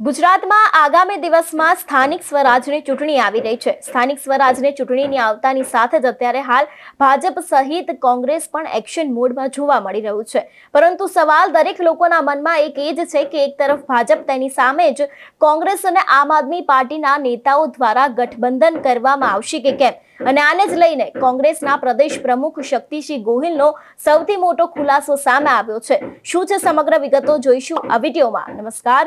ગુજરાતમાં આગામી દિવસમાં સ્થાનિક સ્વરાજની ચૂંટણી આવી રહી છે. સ્થાનિક સ્વરાજની ચૂંટણીની આવતાની સાથે જ અત્યારે હાલ ભાજપ સહિત કોંગ્રેસ પણ એક્શન મોડમાં જોવા મળી રહ્યું છે. પરંતુ સવાલ દરેક લોકોના મનમાં એક એ જ છે કે એક તરફ ભાજપ તેની સામે જ કોંગ્રેસ અને આમ આદમી પાર્ટીના નેતાઓ દ્વારા ગઠબંધન કરવામાં આવશે કે કેમ? અને આને જ લઈને કોંગ્રેસના પ્રદેશ પ્રમુખ શક્તિસિંહ ગોહિલનો સૌથી મોટો ખુલાસો સામે આવ્યો છે. શું છે સમગ્ર વિગતો જોઈશું આ વિડીયોમાં. નમસ્કાર.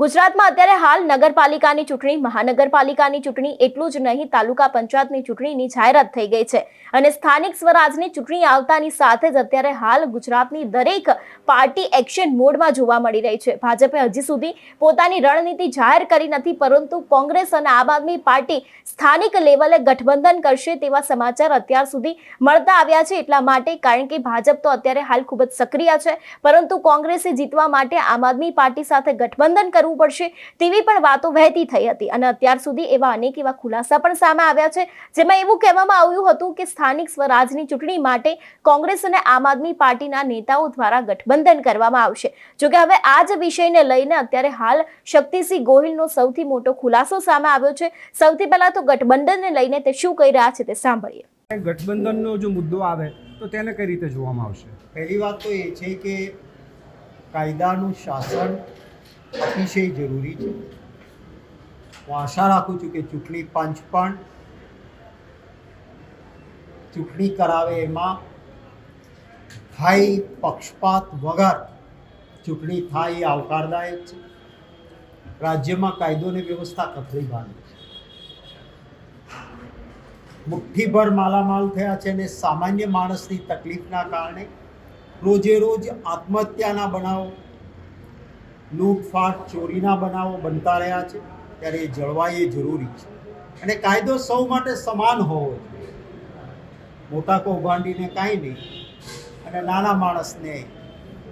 ગુજરાતમાં અત્યારે હાલ નગરપાલિકાની ચૂંટણી, મહાનગરપાલિકાની ચૂંટણી એટલું જ નહીં, તાલુકા પંચાયતની ચૂંટણીની જાહેરાત થઈ ગઈ છે. અને સ્થાનિક સ્વરાજની ચૂંટણી આવતાની સાથે જ અત્યારે હાલ ગુજરાતની દરેક પાર્ટી એક્શન મોડમાં જોવા મળી રહી છે. ભાજપે હજી સુધી પોતાની રણનીતિ જાહેર કરી નથી, પરંતુ કોંગ્રેસ અને આમ આદમી પાર્ટી સ્થાનિક લેવલે ગઠબંધન કરશે તેવા સમાચાર અત્યાર સુધી મળતા આવ્યા છે. એટલા માટે કારણ કે ભાજપ તો અત્યારે હાલ ખૂબ જ સક્રિય છે, પરંતુ કોંગ્રેસે જીતવા માટે આમ આદમી પાર્ટી સાથે ગઠબંધન કરવું પડશે તેવી પણ વાતો વહેતી થઈ હતી. અને અત્યાર સુધી એવા અનેક એવા ખુલાસા પણ સામે આવ્યા છે જેમાં એવું કહેવામાં આવ્યું હતું કે સ્થાનિક સ્વરાજની ચૂંટણી માટે કોંગ્રેસ અને આમ આદમી પાર્ટીના નેતાઓ દ્વારા ગઠબંધન કરવામાં આવશે. જોકે હવે આ જ વિષયને લઈને અત્યારે હાલ શક્તિસિંહ ગોહિલનો સૌથી મોટો ખુલાસો સામે આવ્યો છે. સૌથી પહેલા તો ગઠબંધનને લઈને તે શું કહી રહ્યા છે તે સાંભળીએ. ગઠબંધનનો જો મુદ્દો આવે તો તેને કઈ રીતે જોવામાં આવશે? પહેલી વાત તો એ છે કે કાયદાનું શાસન અતિશય જરૂરી છે. હું આશા રાખું છું કે ચૂંટણી પંચ પણ ચૂંટણી કરાવે એમાં થાય પક્ષપાત વગર ચૂંટણી થાય એ આવકારદાયક છે. રાજ્યમાં કાયદો અને વ્યવસ્થા કથળી બાંધી છે. મુઠ્ઠીભર માલામાલ થયા છે અને સામાન્ય માણસની તકલીફના કારણે રોજે રોજ આત્મહત્યાના બનાવો લૂંટફાટ ચોરીના બનાવો બનતા રહ્યા છે, ત્યારે એ જળવાય એ જરૂરી છે. અને કાયદો સૌ માટે સમાન હોવો જોઈએ. મોટા કૌભાંડીને કાંઈ નહીં, અને નાના માણસને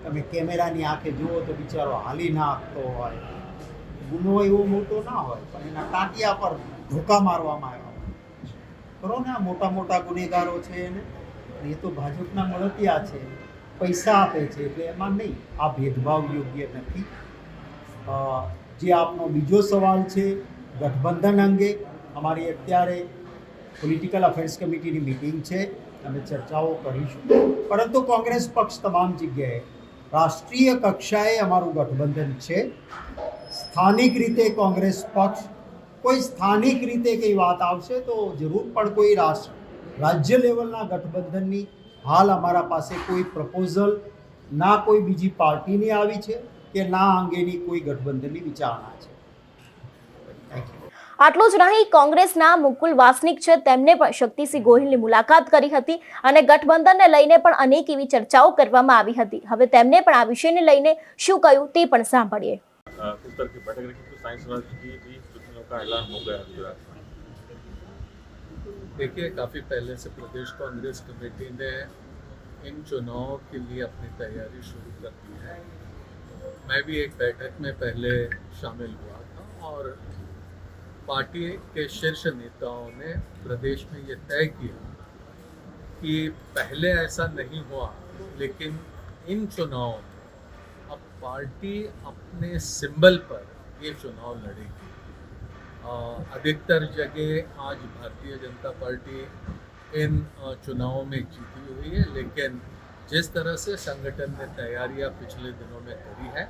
તમે કેમેરાની આંખે જુઓ તો બિચારો હાલી ના આપતો હોય. ગુનો એવો મોટો ના હોય, પણ એના ટાંટિયા પર ધોકા મારવામાં આવ્યા કરો ને આ મોટા મોટા ગુનેગારો છે એને? એ તો ભાજપના મળતિયા છે, પૈસા આપે છે, એટલે એમાં નહીં, આ ભેદભાવ યોગ્ય નથી. જે આપનો બીજો સવાલ છે ગઠબંધન અંગે, અમારી અત્યારે પોલિટિકલ અફેર્સ કમિટીની મિટિંગ છે, અમે ચર્ચાઓ કરીશું. પરંતુ કોંગ્રેસ પક્ષ તમામ જગ્યાએ રાષ્ટ્રીય કક્ષાએ અમારું ગઠબંધન છે. સ્થાનિક રીતે કોંગ્રેસ પક્ષ, કોઈ સ્થાનિક રીતે કંઈ વાત આવશે તો જરૂર પણ કોઈ રાષ્ટ્ર રાજ્ય લેવલના ગઠબંધનની હાલ અમારા પાસે કોઈ પ્રપોઝલ ના કોઈ બીજી પાર્ટીની આવી છે. કે ના અંગેની કોઈ ગઠબંધનની વિચારણા છે થેન્ક યુ આટલું જ નહીં કોંગ્રેસના મુકુલ વાસનિક છે તેમને પણ શક્તિસિંહ ગોહિલની મુલાકાત કરી હતી અને ગઠબંધનને લઈને પણ અનેક એવી ચર્ચાઓ કરવામાં આવી હતી હવે તેમને પણ આ વિષયને લઈને શું કહ્યું તે પણ સાંભળીએ अ, किस तरह की बैठक रखी तो साइंस राज की भी चुनाव का ऐलान हो गया गुजरात में देखिए काफ़ी पहले से प्रदेश कांग्रेस कमेटी ने इन चुनावों के लिए अपनी तैयारी शुरू कर दी है मैं भी एक बैठक में पहले शामिल हुआ था और पार्टी के शीर्ष नेताओं ने प्रदेश में ये तय किया कि पहले ऐसा नहीं हुआ, लेकिन इन चुनावों में अब पार्टी अपने सिंबल पर ये चुनाव लड़ेगी। अधिकतर जगह आज भारतीय जनता पार्टी इन चुनावों में जीती हुई है, लेकिन जिस तरह से संगठन ने तैयारियाँ पिछले दिनों में करी है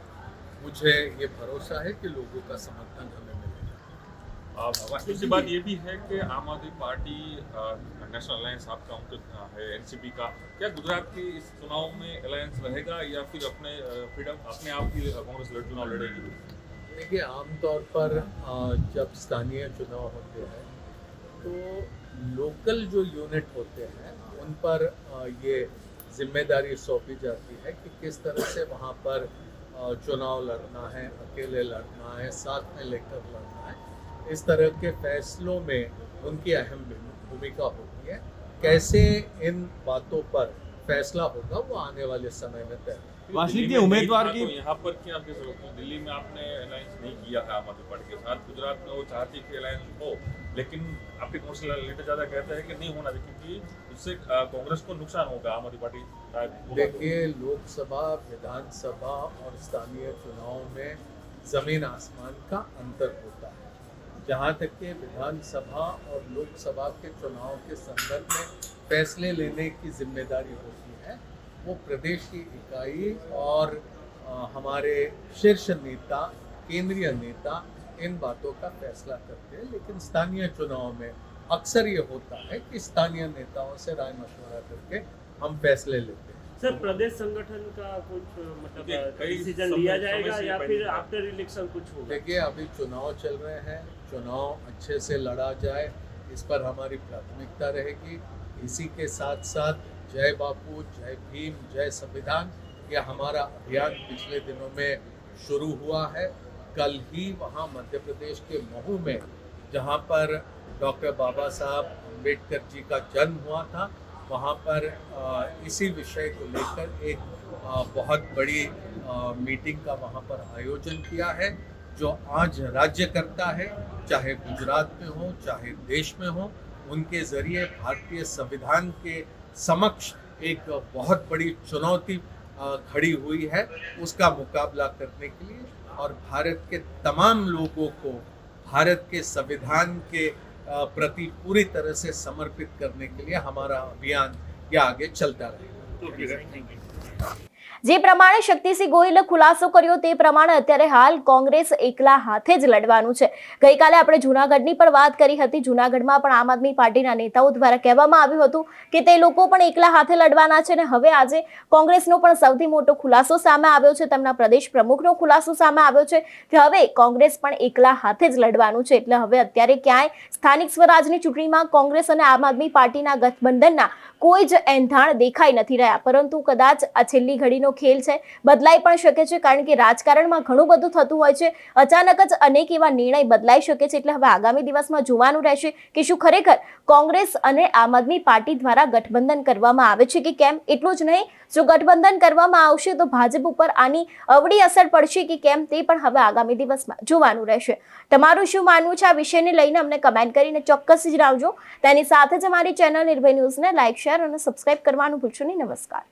मुझे ये भरोसा है कि लोगों का समर्थन हमें मिलेगा। दूसरी बात ये भी है कि आम आदमी पार्टी नेशनल अलायंस आपका उनका है एनसीपी का। क्या गुजरात के इस चुनाव में अलायंस रहेगा या फिर अपने फ्रीडम अपने आप की कांग्रेस लड़ चुनाव लड़ेगी देखिए आमतौर पर जब स्थानीय चुनाव होते हैं तो लोकल जो यूनिट होते हैं उन पर ये ज़िम्मेदारी सौंपी जाती है कि किस तरह से वहाँ पर चुनाव लड़ना है, अकेले लड़ना है, साथ में लेकर लड़ना है। इस तरह के फैसलों में उनकी अहम भूमिका होती है। कैसे इन बातों पर फैसला होगा वो आने वाले समय में तय होगा। जी, उम्मीदवार की- तो यहाँ पर क्या कैसे होगा? दिल्ली में आपने अलायंस नहीं किया है आम आदमी पार्टी के साथ गुजरात में वो चाहती कि अलायंस हो लेकिन आपके काउंसिलर लीडर ज़्यादा कहते हैं कि नहीं होना चाहिए क्योंकि उससे कांग्रेस को नुकसान होगा आम आदमी पार्टी तो। देखिए लोकसभा विधानसभा और स्थानीय चुनाव में ज़मीन आसमान का अंतर होता है जहाँ तक कि विधानसभा और लोकसभा के चुनाव के संदर्भ में फैसले लेने की ज़िम्मेदारी होती है। वो प्रदेश की इकाई और हमारे शीर्ष नेता केंद्रीय नेता इन बातों का फैसला करते हैं। लेकिन स्थानीय चुनाव में अक्सर ये होता है कि स्थानीय नेताओं से राय मशवरा करके हम फैसले लेते हैं। सर प्रदेश संगठन का कुछ मतलब डिसीज़न लिया जाएगा या फिर आफ्टर इलेक्शन कुछ होगा? देखिए अभी चुनाव चल रहे हैं। चुनाव अच्छे से लड़ा जाए। इस पर हमारी प्राथमिकता रहेगी। इसी के साथ साथ जय बापू, जय भीम, जय संविधान, यह हमारा अभियान पिछले दिनों में शुरू हुआ है। कल ही वहाँ मध्य प्रदेश के महू में, जहाँ पर डॉक्टर बाबा साहब अंबेडकर जी का जन्म हुआ था, वहाँ पर इसी विषय को लेकर एक बहुत बड़ी मीटिंग का वहाँ पर आयोजन किया है। जो आज राज्य करता है चाहे गुजरात में हो चाहे देश में हो उनके ज़रिए भारतीय संविधान के समक्ष एक बहुत बड़ी चुनौती खड़ी हुई है उसका मुकाबला करने के लिए। और भारत के तमाम लोगों को भारत के संविधान के प्रति पूरी तरह से समर्पित करने के लिए हमारा अभियान यह आगे चलता रहेगा। જે પ્રમાણે શક્તિસિંહ ગોહિલે ખુલાસો કર્યો તે પ્રમાણે અત્યારે હાલ કોંગ્રેસ એકલા હાથે જ લડવાનું છે. ગઈકાલે આપણે જૂનાગઢની પણ વાત કરી હતી. જૂનાગઢમાં પણ આમ આદમી પાર્ટીના નેતાઓ દ્વારા કહેવામાં આવ્યું હતું કે તે લોકો પણ એકલા હાથે લડવાના છે અને હવે આજે કોંગ્રેસનો પણ સૌથી મોટો ખુલાસો સામે આવ્યો છે. તેમના પ્રદેશ પ્રમુખનો ખુલાસો સામે આવ્યો છે કે હવે કોંગ્રેસ પણ એકલા હાથે જ લડવાનું છે. એટલે હવે અત્યારે ક્યાંય સ્થાનિક સ્વરાજની ચૂંટણીમાં કોંગ્રેસ અને આમ આદમી પાર્ટીના ગઠબંધનના કોઈ જ એંધાણ દેખાઈ નથી રહ્યા. પરંતુ કદાચ આ છેલ્લી ઘડીનો ખેલ છે. બદલાઈ પણ શકે છે કારણ કે રાજકારણમાં ઘણું બધું થતું હોય છે. અચાનક જ અનેક એવા નિર્ણય બદલાઈ શકે છે એટલે હવે આગામી દિવસમાં જોવાનું રહેશે કે શું ખરેખર કોંગ્રેસ અને આમ આદમી પાર્ટી દ્વારા ગઠબંધન કરવામાં આવે છે કે કેમ? એટલું જ નહીં. જો ગઠબંધન કરવામાં આવશે તો ભાજપ ઉપર આની અવળી અસર પડશે કે કેમ તે પણ હવે આગામી દિવસમાં જોવાનું રહેશે. તમારું શું માનવું છે આ વિષયને લઈને અમને કમેન્ટ કરીને ચોક્કસ જણાવજો. તેની સાથે જ અમારી ચેનલ નિર્ભય ન્યૂઝને લાઇક શેર અને સબસ્ક્રાઇબ કરવાનું ભૂલશો નહીં. નમસ્કાર.